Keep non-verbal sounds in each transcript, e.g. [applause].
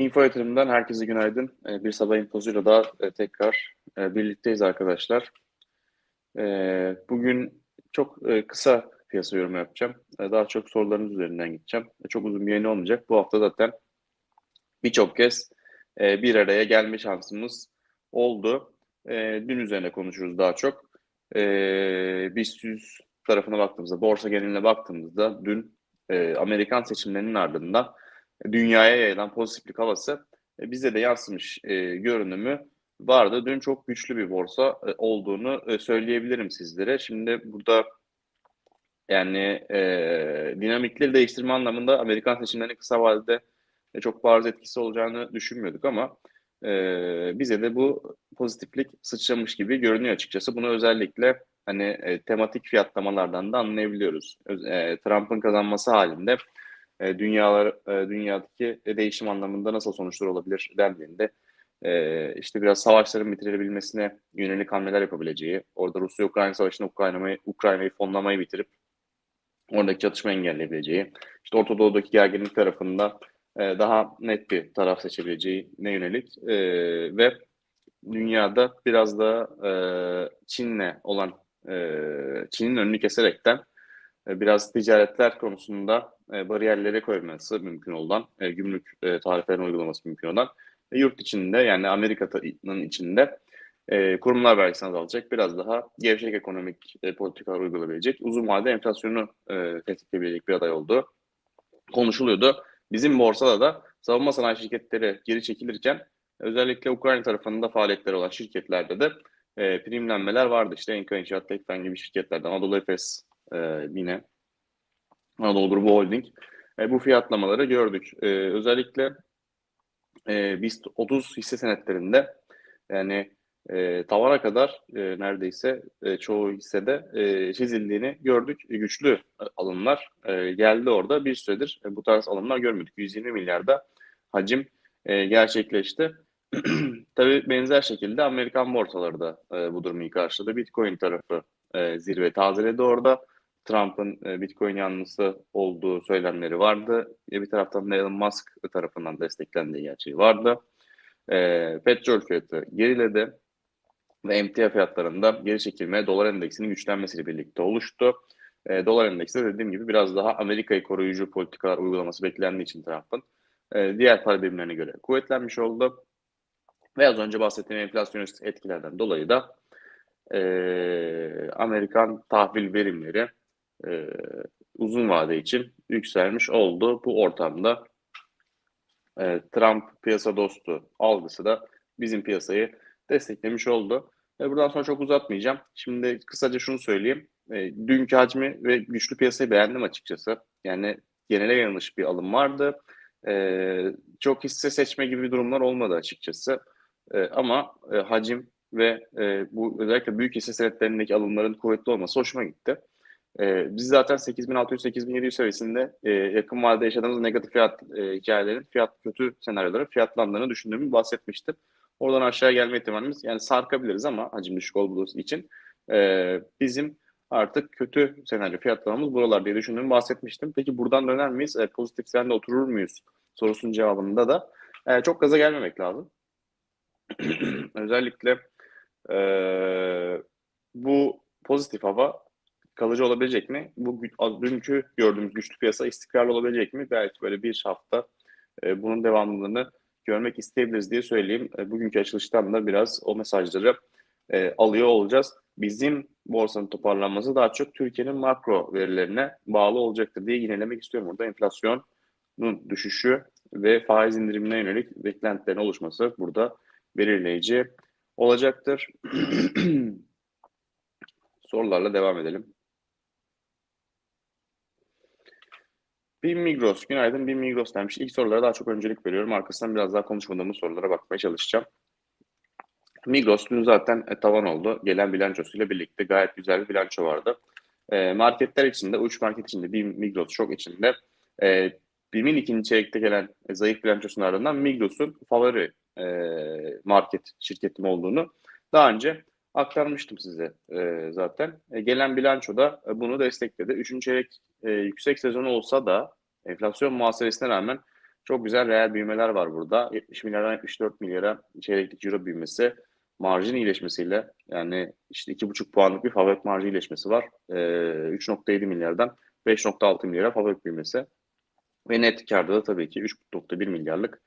Info Yatırım'dan herkese günaydın. Ee, Bir sabah infosuyla daha e, tekrar e, birlikteyiz arkadaşlar. Ee, Bugün çok e, kısa piyasa yorumu yapacağım. E, Daha çok sorularınız üzerinden gideceğim. Çok uzun bir yayın olmayacak. Bu hafta zaten birçok kez bir araya gelme şansımız oldu. Dün üzerine konuşuruz daha çok. BIST 100 tarafına baktığımızda, borsa geneline baktığımızda dün Amerikan seçimlerinin ardından dünyaya yayılan pozitiflik havası e, bize de yansımış e, görünümü vardı. Dün çok güçlü bir borsa e, olduğunu e, söyleyebilirim sizlere. Şimdi burada yani e, dinamikleri değiştirme anlamında Amerikan seçimlerinin kısa vadede e, çok bariz etkisi olacağını düşünmüyorduk ama e, bize de bu pozitiflik sıçramış gibi görünüyor açıkçası. Bunu özellikle hani e, tematik fiyatlamalardan da anlayabiliyoruz. E, Trump'ın kazanması halinde e, dünyalar e, dünyadaki değişim anlamında nasıl sonuçlar olabilir dendiğinde e, işte biraz savaşların bitirilebilmesine yönelik hamleler yapabileceği, orada Rusya-Ukrayna savaşını Ukrayna'yı Ukrayna'yı fonlamayı bitirip oradaki çatışma engelleyebileceği, işte Orta Doğu'daki gerginlik tarafında e, daha net bir taraf seçebileceğine yönelik e, ve dünyada biraz da e, Çin'le olan e, Çin'in önünü keserekten biraz ticaretler konusunda e, bariyerlere koyması mümkün olan, e, gümrük e, tarifelerini uygulaması mümkün olan yurt içinde yani Amerika'nın içinde e, kurumlar vergisini azaltacak, biraz daha gevşek ekonomik e, politikalar uygulayabilecek, uzun vadede enflasyonu e, tetikleyebilecek bir aday olduğu konuşuluyordu. Bizim borsada da savunma sanayi şirketleri geri çekilirken özellikle Ukrayna tarafında faaliyetleri olan şirketlerde de e, primlenmeler vardı. İşte Enka İnşaat, Tekfen gibi şirketlerden Anadolu Efes e, yine Anadolu Grubu Holding e, bu fiyatlamaları gördük. E, özellikle e, BIST 30 hisse senetlerinde yani e, tavana kadar e, neredeyse e, çoğu hissede e, çizildiğini gördük. E, güçlü alımlar e, geldi orada. Bir süredir e, bu tarz alımlar görmedik. 120 milyarda hacim e, gerçekleşti. [clears throat] Tabii benzer şekilde Amerikan borsaları da e, bu durumu karşıladı. Bitcoin tarafı e, zirve tazeledi orada. Trump'ın e, Bitcoin yanlısı olduğu söylemleri vardı. E, bir taraftan da Elon Musk tarafından desteklendiği gerçeği vardı. E, petrol fiyatı geriledi ve emtia fiyatlarında geri çekilme dolar endeksinin güçlenmesiyle birlikte oluştu. E, dolar endeksi de dediğim gibi biraz daha Amerika'yı koruyucu politikalar uygulaması beklendiği için Trump'ın diğer para birimlerine göre kuvvetlenmiş oldu. Ve az önce bahsettiğim enflasyonist etkilerden dolayı da e, Amerikan tahvil verimleri e, uzun vade için yükselmiş oldu. Bu ortamda e, Trump piyasa dostu algısı da bizim piyasayı desteklemiş oldu. E, buradan sonra çok uzatmayacağım. Şimdi kısaca şunu söyleyeyim. E, dünkü hacmi ve güçlü piyasayı beğendim açıkçası. Yani genele yanlış bir alım vardı. E, çok hisse seçme gibi durumlar olmadı açıkçası. E, ama e, hacim ve e, bu özellikle büyük hisse senetlerindeki alımların kuvvetli olması hoşuma gitti. E, biz zaten 8600-8700 seviyesinde e, yakın vadede yaşadığımız negatif fiyat e, hikayelerin fiyat kötü senaryoları fiyatlandığını düşündüğümü bahsetmiştim. Oradan aşağı gelme ihtimalimiz yani sarkabiliriz ama hacim düşük olduğu için e, bizim artık kötü senaryo fiyatlamamız buralar diye düşündüğümü bahsetmiştim. Peki buradan döner miyiz? E, pozitif trende oturur muyuz? Sorusunun cevabında da e, çok gaza gelmemek lazım. [clears throat] Özellikle e, bu pozitif hava kalıcı olabilecek mi? Bu dünkü gördüğümüz güçlü piyasa istikrarlı olabilecek mi? Belki böyle bir hafta e, bunun devamlılığını görmek isteyebiliriz diye söyleyeyim. E, bugünkü açılıştan da biraz o mesajları e, alıyor olacağız. Bizim borsanın toparlanması daha çok Türkiye'nin makro verilerine bağlı olacaktır diye yinelemek istiyorum. Burada enflasyonun düşüşü ve faiz indirimine yönelik beklentilerin oluşması burada belirleyici olacaktır. [clears throat] Sorularla devam edelim. Bir Migros, günaydın bir Migros demiş. İlk sorulara daha çok öncelik veriyorum. Arkasından biraz daha konuşmadığımız sorulara bakmaya çalışacağım. Migros dün zaten e, tavan oldu. Gelen bilançosuyla birlikte gayet güzel bir bilanço vardı. E, marketler içinde, uç market içinde bir Migros çok içinde. E, BİM'in ikinci çeyrekte gelen e, zayıf bilançosunun ardından Migros'un favori e, market şirketim olduğunu daha önce aktarmıştım size e, zaten. E, gelen bilanço da e, bunu destekledi. Üçüncü çeyrek e, yüksek sezonu olsa da enflasyon muhasebesine rağmen çok güzel reel büyümeler var burada. 70 milyardan 74 milyara çeyreklik ciro büyümesi, marjin iyileşmesiyle yani işte 2,5 puanlık bir fabrik marjı iyileşmesi var. E, 3.7 milyardan 5.6 milyara fabrik büyümesi. Ve net karda da tabii ki 3.1 milyarlık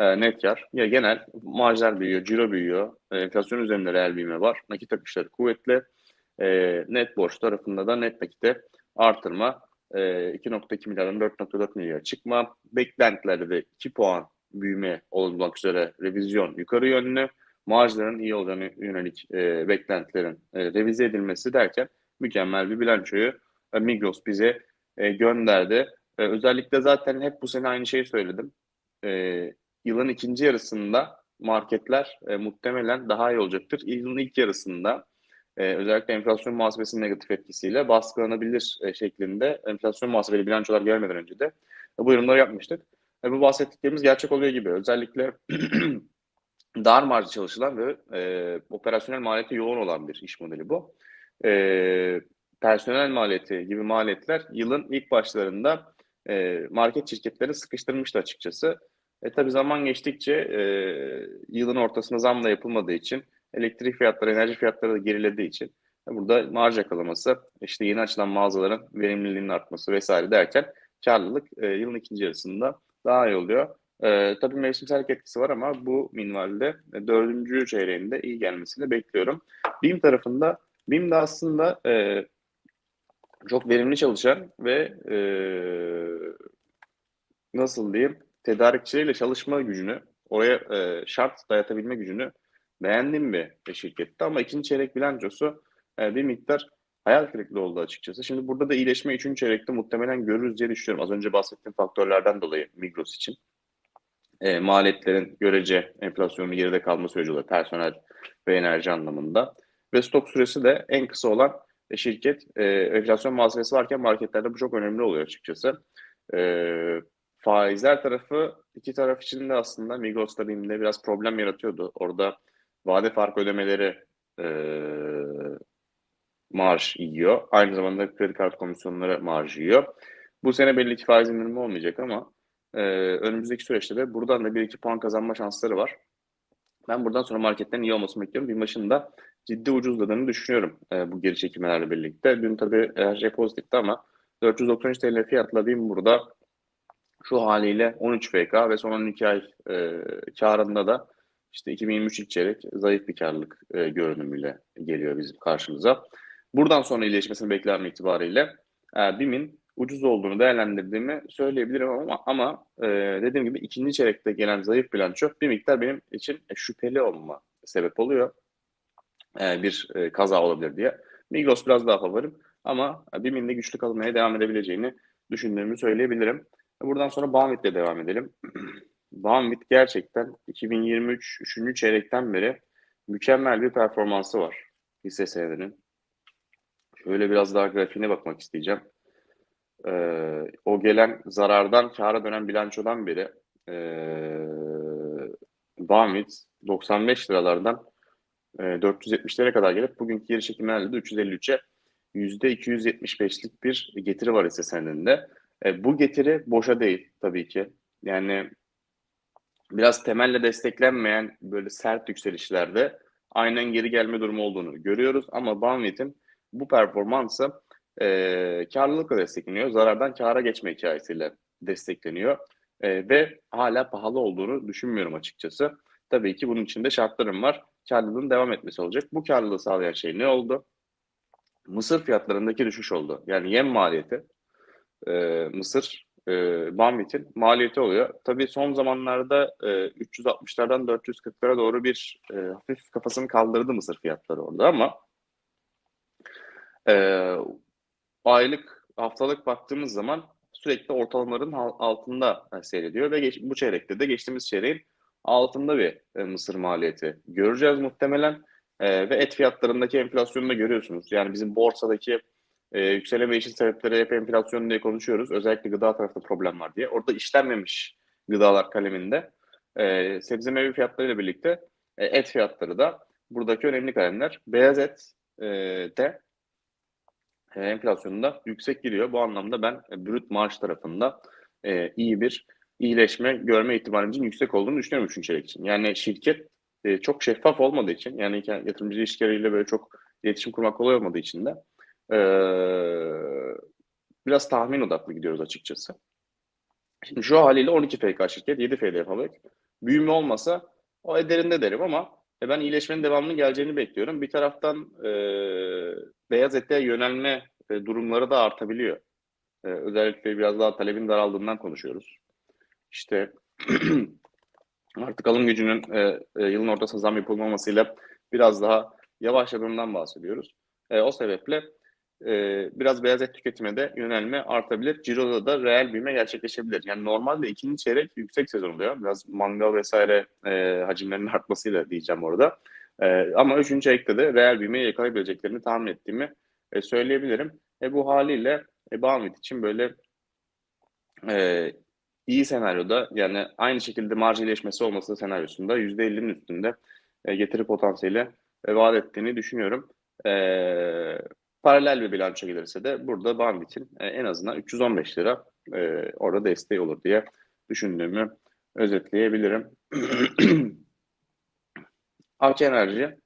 e, net kar. Ya genel marjlar büyüyor, ciro büyüyor, e, enflasyon üzerinde reel büyüme var. Nakit akışları kuvvetli. E, net borç tarafında da net nakite artırma. E, 2.2 milyardan 4.4 milyara çıkma. Beklentilerde de 2 puan büyüme olmak üzere revizyon yukarı yönlü. Marjların iyi olacağını yönelik e, beklentilerin e, revize edilmesi derken mükemmel bir bilançoyu e, Migros bize e, gönderdi. E, özellikle zaten hep bu sene aynı şeyi söyledim. E, yılın ikinci yarısında marketler e, muhtemelen daha iyi olacaktır. Yılın ilk yarısında e, özellikle enflasyon muhasebesinin negatif etkisiyle baskılanabilir e, şeklinde enflasyon muhasebeli bilançolar gelmeden önce de e, bu yorumları yapmıştık. E, bu bahsettiklerimiz gerçek oluyor gibi. Özellikle [clears throat] dar marjlı çalışılan ve e, operasyonel maliyeti yoğun olan bir iş modeli bu. E, personel maliyeti gibi maliyetler yılın ilk başlarında e, market şirketleri sıkıştırmıştı açıkçası. E tabi zaman geçtikçe e, yılın ortasında zamla yapılmadığı için elektrik fiyatları, enerji fiyatları da gerilediği için e, burada marj yakalaması, işte yeni açılan mağazaların verimliliğinin artması vesaire derken karlılık e, yılın ikinci yarısında daha iyi oluyor. E, tabii mevsimsel etkisi var ama bu minvalde e, dördüncü çeyreğinde iyi gelmesini bekliyorum. BİM tarafında, BİM de aslında e, çok verimli çalışan ve e, nasıl diyeyim tedarikçileriyle çalışma gücünü, oraya e, şart dayatabilme gücünü beğendiğim bir şirketti. Ama ikinci çeyrek bilançosu e, bir miktar hayal kırıklığı oldu açıkçası. Şimdi burada da iyileşme üçüncü çeyrekte muhtemelen görürüz diye düşünüyorum. Az önce bahsettiğim faktörlerden dolayı Migros için. E, maliyetlerin görece enflasyonun geride kalma süreci oluyor personel ve enerji anlamında. Ve stok süresi de en kısa olan şirket e, enflasyon muhasebesi varken marketlerde bu çok önemli oluyor açıkçası. E, faizler tarafı iki taraf için de aslında Migros'ta BİM'de biraz problem yaratıyordu. Orada vade fark ödemeleri e, marj yiyor. Aynı zamanda kredi kart komisyonları marj yiyor. Bu sene belli ki faiz indirimi olmayacak ama e, önümüzdeki süreçte de buradan da bir iki puan kazanma şansları var. Ben buradan sonra marketten iyi olmasını bekliyorum. Bir başında ciddi ucuzladığını düşünüyorum e, bu geri çekilmelerle birlikte. Dün tabii her şey pozitifti ama 493 TL fiyatla BİM burada şu haliyle 13 FK ve son 12 ay e, karında da işte 2023 ilk zayıf bir karlılık e, görünümüyle geliyor bizim karşımıza. Buradan sonra iyileşmesini beklenme itibariyle e, BİM'in ucuz olduğunu değerlendirdiğimi söyleyebilirim ama, ama e, dediğim gibi ikinci çeyrekte gelen zayıf bilanço bir miktar benim için e, şüpheli olma sebep oluyor. E, bir e, kaza olabilir diye. Migros biraz daha favorim ama BİM'in de güçlü kalmaya devam edebileceğini düşündüğümü söyleyebilirim. Buradan sonra Banvit'le devam edelim. [clears throat] Banvit gerçekten 2023 3. çeyrekten beri mükemmel bir performansı var hisse senedinin. Şöyle biraz daha grafiğine bakmak isteyeceğim. Ee, o gelen zarardan kâra dönen bilançodan beri ee, Banvit 95 liralardan e, 470'lere kadar gelip bugünkü geri çekimlerle de 353'e %275'lik bir getiri var hisse senedinde. E, bu getiri boşa değil tabii ki. Yani biraz temelle desteklenmeyen böyle sert yükselişlerde aynen geri gelme durumu olduğunu görüyoruz. Ama Banvit'in bu performansı e, karlılıkla destekleniyor. Zarardan kara geçme hikayesiyle destekleniyor. E, ve hala pahalı olduğunu düşünmüyorum açıkçası. Tabii ki bunun için de şartlarım var. Karlılığın devam etmesi olacak. Bu karlılığı sağlayan şey ne oldu? Mısır fiyatlarındaki düşüş oldu. Yani yem maliyeti e, Mısır e, Banvit'in maliyeti oluyor. Tabii son zamanlarda e, 360'lardan 440'lara doğru bir e, hafif kafasını kaldırdı Mısır fiyatları orada ama e, aylık haftalık baktığımız zaman sürekli ortalamaların al- altında e, seyrediyor ve geç- bu çeyrekte de geçtiğimiz çeyreğin altında bir e, mısır maliyeti göreceğiz muhtemelen. E, ve et fiyatlarındaki enflasyonu da görüyorsunuz. Yani bizim borsadaki e, yükseleme için sebepleri hep enflasyon diye konuşuyoruz. Özellikle gıda tarafında problem var diye. Orada işlenmemiş gıdalar kaleminde e, sebze meyve fiyatlarıyla birlikte e, et fiyatları da buradaki önemli kalemler. Beyaz et e, de e, enflasyonunda yüksek gidiyor. Bu anlamda ben e, brüt maaş tarafında e, iyi bir iyileşme görme ihtimalimizin yüksek olduğunu düşünüyorum üçüncü çeyrek için. Yani şirket e, çok şeffaf olmadığı için yani yatırımcı ilişkileriyle böyle çok iletişim kurmak kolay olmadığı için de e, biraz tahmin odaklı gidiyoruz açıkçası. Şimdi şu haliyle 12 FK şirket, 7 FD fabrik. Büyüme olmasa o ederinde derim ama e, ben iyileşmenin devamının geleceğini bekliyorum. Bir taraftan e, beyaz ete yönelme e, durumları da artabiliyor. E, özellikle biraz daha talebin daraldığından konuşuyoruz. İşte [clears throat] artık alım gücünün e, e, yılın ortasında zam yapılmamasıyla biraz daha yavaşladığından bahsediyoruz. E, o sebeple e, biraz beyaz et tüketime de yönelme artabilir. Ciro'da da reel büyüme gerçekleşebilir. Yani normalde ikinci çeyrek yüksek sezon oluyor. Biraz mangal vesaire e, hacimlerinin artmasıyla diyeceğim orada. E, ama üçüncü çeyrekte de reel büyümeyi yakalayabileceklerini tahmin ettiğimi e, söyleyebilirim. E, bu haliyle e, Banvit için böyle e, iyi senaryoda yani aynı şekilde marj iyileşmesi olması senaryosunda %50'nin üstünde e, getiri potansiyeli e, vaat ettiğini düşünüyorum. E, paralel bir bilanço gelirse de burada Banvit'in e, en azından 315 lira e, orada desteği olur diye düşündüğümü özetleyebilirim. [clears throat] Ak Enerji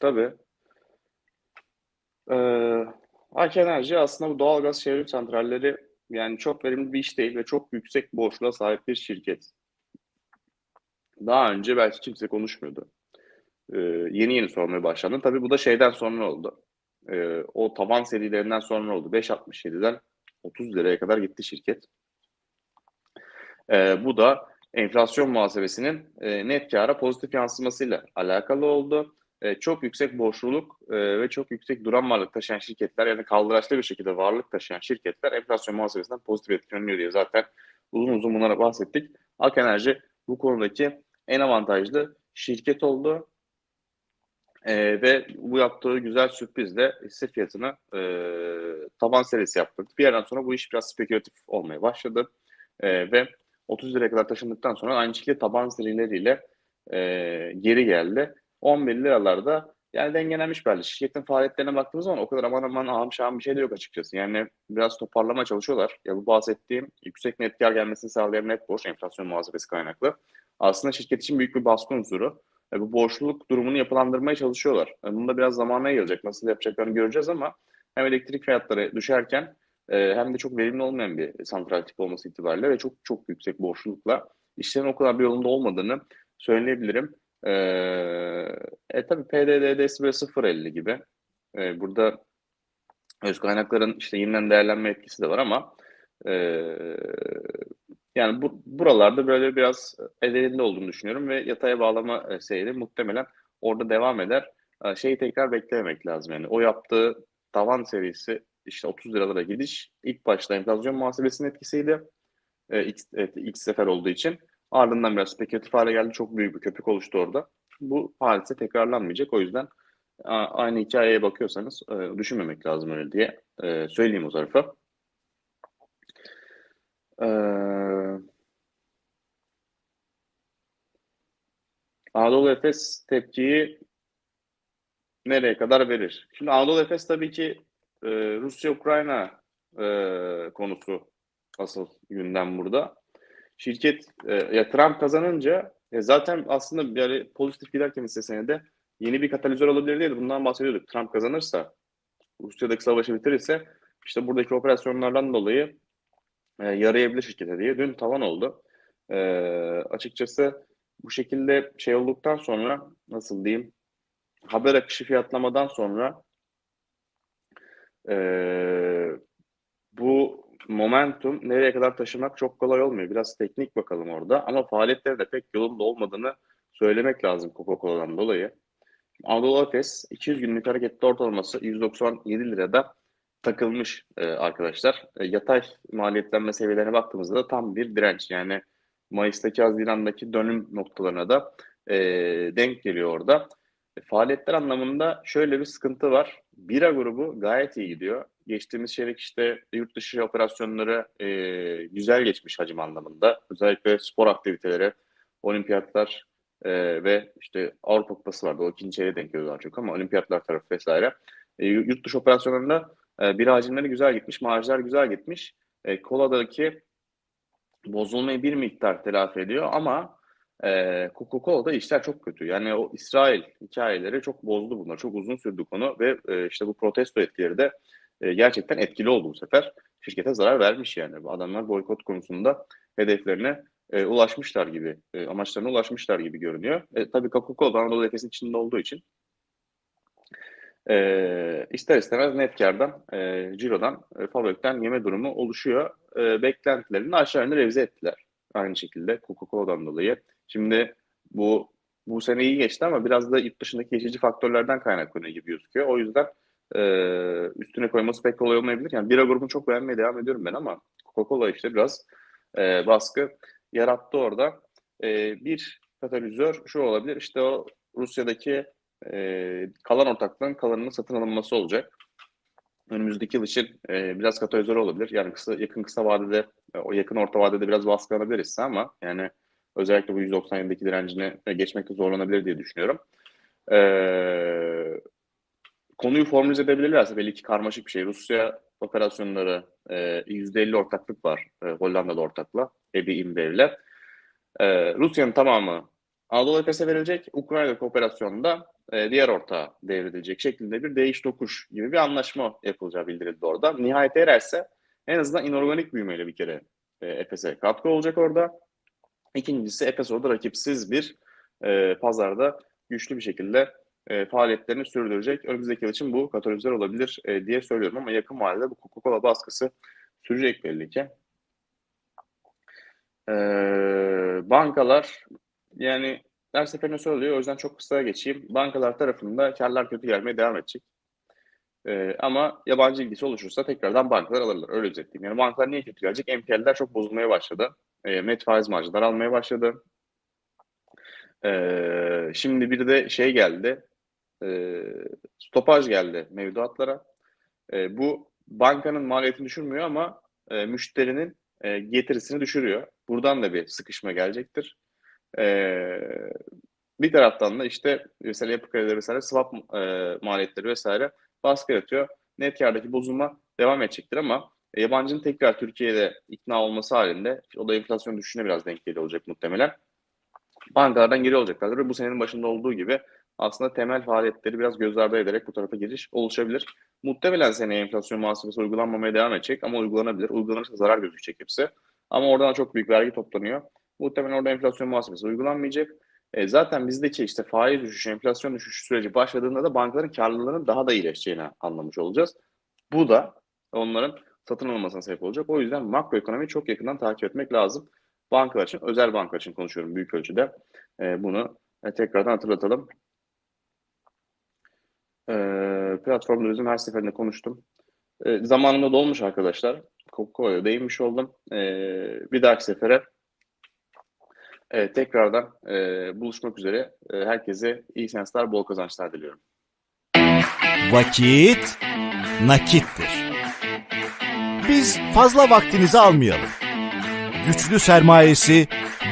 tabii e, Ak Enerji aslında bu doğalgaz çevrim santralleri yani çok verimli bir iş değil ve çok yüksek borçluğa sahip bir şirket. Daha önce belki kimse konuşmuyordu. Ee, yeni yeni sormaya başlandı. Tabii bu da şeyden sonra oldu. Ee, o tavan serilerinden sonra oldu. 5.67'den 30 liraya kadar gitti şirket. Ee, bu da enflasyon muhasebesinin e, net kâra pozitif yansımasıyla alakalı oldu. E, çok yüksek borçluluk e, ve çok yüksek duran varlık taşıyan şirketler yani kaldıraçlı bir şekilde varlık taşıyan şirketler enflasyon muhasebesinden pozitif etkileniyor diye zaten uzun uzun bunlara bahsettik. Ak Enerji bu konudaki en avantajlı şirket oldu. E, ve bu yaptığı güzel sürprizle hisse fiyatını e, taban serisi yaptırdı. Bir yerden sonra bu iş biraz spekülatif olmaya başladı. E, ve 30 liraya kadar taşındıktan sonra aynı şekilde taban serileriyle e, geri geldi. 11 liralarda yani dengelenmiş halde. Şirketin faaliyetlerine baktığımız zaman o kadar aman aman ahım şahım bir şey de yok açıkçası. Yani biraz toparlama çalışıyorlar. Ya bu bahsettiğim yüksek net kar gelmesini sağlayan net borç, enflasyon muhasebesi kaynaklı. Aslında şirket için büyük bir baskı unsuru. E, bu borçluluk durumunu yapılandırmaya çalışıyorlar. E, bunun da biraz zamana gelecek. Nasıl yapacaklarını göreceğiz ama hem elektrik fiyatları düşerken e, hem de çok verimli olmayan bir santral tip olması itibariyle ve çok çok yüksek borçlulukla işlerin o kadar bir yolunda olmadığını söyleyebilirim. Ee, e tabii PDD'si böyle 0.50 gibi. Ee, burada öz kaynakların işte yeniden değerlenme etkisi de var ama e, yani bu, buralarda böyle biraz ellerinde olduğunu düşünüyorum ve yataya bağlama e, seyri muhtemelen orada devam eder. E, şeyi tekrar beklememek lazım yani. O yaptığı tavan serisi işte 30 liralara gidiş ilk başta enflasyon muhasebesinin etkisiydi. E, ilk, evet, ilk sefer olduğu için. Ardından biraz spekülatif hale geldi. Çok büyük bir köpük oluştu orada. Bu hadise tekrarlanmayacak. O yüzden aynı hikayeye bakıyorsanız e, düşünmemek lazım öyle diye söyleyeyim o tarafa. Ee, Anadolu Efes tepkiyi nereye kadar verir? Şimdi Anadolu Efes tabii ki e, Rusya-Ukrayna e, konusu asıl gündem burada. Şirket e, ya Trump kazanınca e, zaten aslında yani pozitif giderken hisse senedi yeni bir katalizör olabilir diye bundan bahsediyorduk. Trump kazanırsa Rusya'daki savaşı bitirirse işte buradaki operasyonlardan dolayı e, yarayabilir şirkete diye. Dün tavan oldu. E, açıkçası bu şekilde şey olduktan sonra nasıl diyeyim haber akışı fiyatlamadan sonra e, bu momentum nereye kadar taşımak çok kolay olmuyor. Biraz teknik bakalım orada. Ama faaliyetleri de pek yolunda olmadığını söylemek lazım Coca-Cola'dan dolayı. Anadolu Efes 200 günlük hareketli ortalaması 197 lirada takılmış e, arkadaşlar. E, yatay maliyetlenme seviyelerine baktığımızda da tam bir direnç. Yani Mayıs'taki, Haziran'daki dönüm noktalarına da e, denk geliyor orada. E, faaliyetler anlamında şöyle bir sıkıntı var. Bira grubu gayet iyi gidiyor. Geçtiğimiz çeyrek işte yurt dışı operasyonları e, güzel geçmiş hacim anlamında. Özellikle spor aktiviteleri, olimpiyatlar e, ve işte Avrupa Kupası vardı. O ikinci çeyreğe denk geliyor daha çok ama olimpiyatlar tarafı vesaire. E, yurt dışı operasyonlarında e, bira hacimleri güzel gitmiş, marjlar güzel gitmiş. E, koladaki bozulmayı bir miktar telafi ediyor ama e, Coca-Cola'da işler çok kötü. Yani o İsrail hikayeleri çok bozdu bunlar. Çok uzun sürdü konu ve e, işte bu protesto etkileri de e, gerçekten etkili oldu bu sefer. Şirkete zarar vermiş yani. Bu adamlar boykot konusunda hedeflerine e, ulaşmışlar gibi, e, amaçlarına ulaşmışlar gibi görünüyor. E, tabii Coca-Cola Anadolu Efes'in içinde olduğu için e, ister istemez net kardan, e, cirodan, e, fabrikten yeme durumu oluşuyor. E, beklentilerini aşağı yönde revize ettiler. Aynı şekilde Coca-Cola'dan dolayı. Şimdi bu bu sene iyi geçti ama biraz da yurt dışındaki geçici faktörlerden kaynaklanıyor gibi gözüküyor. O yüzden e, üstüne koyması pek kolay olmayabilir. Yani bira grubunu çok beğenmeye devam ediyorum ben ama Coca-Cola işte biraz e, baskı yarattı orada. E, bir katalizör şu olabilir. İşte o Rusya'daki e, kalan ortaklığın kalanının satın alınması olacak. Önümüzdeki yıl için e, biraz katalizör olabilir. Yani kısa, yakın kısa vadede, e, o yakın orta vadede biraz baskılanabilir hisse ama yani özellikle bu 197'deki direncini e, geçmekte zorlanabilir diye düşünüyorum. E, konuyu formüle edebilirlerse belli ki karmaşık bir şey. Rusya operasyonları e, %50 ortaklık var e, Hollandalı ortakla, Ebi İmbev'le. E, Rusya'nın tamamı Anadolu Efes'e verilecek. Ukrayna'daki operasyonda e, diğer ortağa devredilecek şeklinde bir değiş tokuş gibi bir anlaşma yapılacağı bildirildi orada. Nihayete ererse en azından inorganik büyümeyle bir kere e, Efes'e katkı olacak orada. İkincisi Efes orada rakipsiz bir e, pazarda güçlü bir şekilde e, faaliyetlerini sürdürecek. Önümüzdeki yıl için bu katalizör olabilir e, diye söylüyorum ama yakın vadede bu Coca-Cola baskısı sürecek belli ki. E, bankalar yani her seferinde söylüyor o yüzden çok kısa geçeyim. Bankalar tarafında karlar kötü gelmeye devam edecek. E, ama yabancı ilgisi oluşursa tekrardan bankalar alırlar. Öyle özetleyeyim. Yani bankalar niye kötü gelecek? MPL'ler çok bozulmaya başladı. E, net faiz marjlar almaya başladı. E, şimdi bir de şey geldi. E, stopaj geldi mevduatlara. E, bu bankanın maliyetini düşürmüyor ama e, müşterinin e, getirisini düşürüyor. Buradan da bir sıkışma gelecektir. E, bir taraftan da işte mesela yapı kredileri vesaire swap e, maliyetleri vesaire baskı yaratıyor. Net kardaki bozulma devam edecektir ama yabancının tekrar Türkiye'de ikna olması halinde o da enflasyon düşüşüne biraz denk geliyor olacak muhtemelen. Bankalardan geri olacaklardır ve bu senenin başında olduğu gibi aslında temel faaliyetleri biraz göz ardı ederek bu tarafa giriş oluşabilir. Muhtemelen seneye enflasyon muhasebesi uygulanmamaya devam edecek ama uygulanabilir. Uygulanırsa zarar gözükecek hepsi. Ama oradan çok büyük vergi toplanıyor. Muhtemelen orada enflasyon muhasebesi uygulanmayacak. E, zaten bizdeki işte faiz düşüşü, enflasyon düşüşü süreci başladığında da bankaların karlılığının daha da iyileşeceğini anlamış olacağız. Bu da onların satın alınmasına sebep olacak. O yüzden makroekonomiyi çok yakından takip etmek lazım. Bankalar için, özel banka için konuşuyorum büyük ölçüde. E, bunu e, tekrardan hatırlatalım. E, platform turizm her seferinde konuştum. E, zamanında dolmuş arkadaşlar. Coca-Cola'ya değinmiş oldum. E, bir dahaki sefere e, tekrardan e, buluşmak üzere. E, herkese iyi seanslar, bol kazançlar diliyorum. Vakit nakittir. Biz fazla vaktinizi almayalım. Güçlü sermayesi,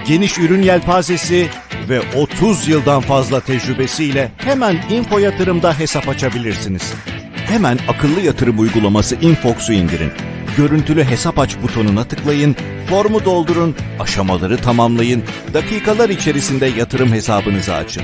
geniş ürün yelpazesi ve 30 yıldan fazla tecrübesiyle hemen Info Yatırım'da hesap açabilirsiniz. Hemen akıllı yatırım uygulaması Infox'u indirin. Görüntülü hesap aç butonuna tıklayın, formu doldurun, aşamaları tamamlayın, dakikalar içerisinde yatırım hesabınızı açın.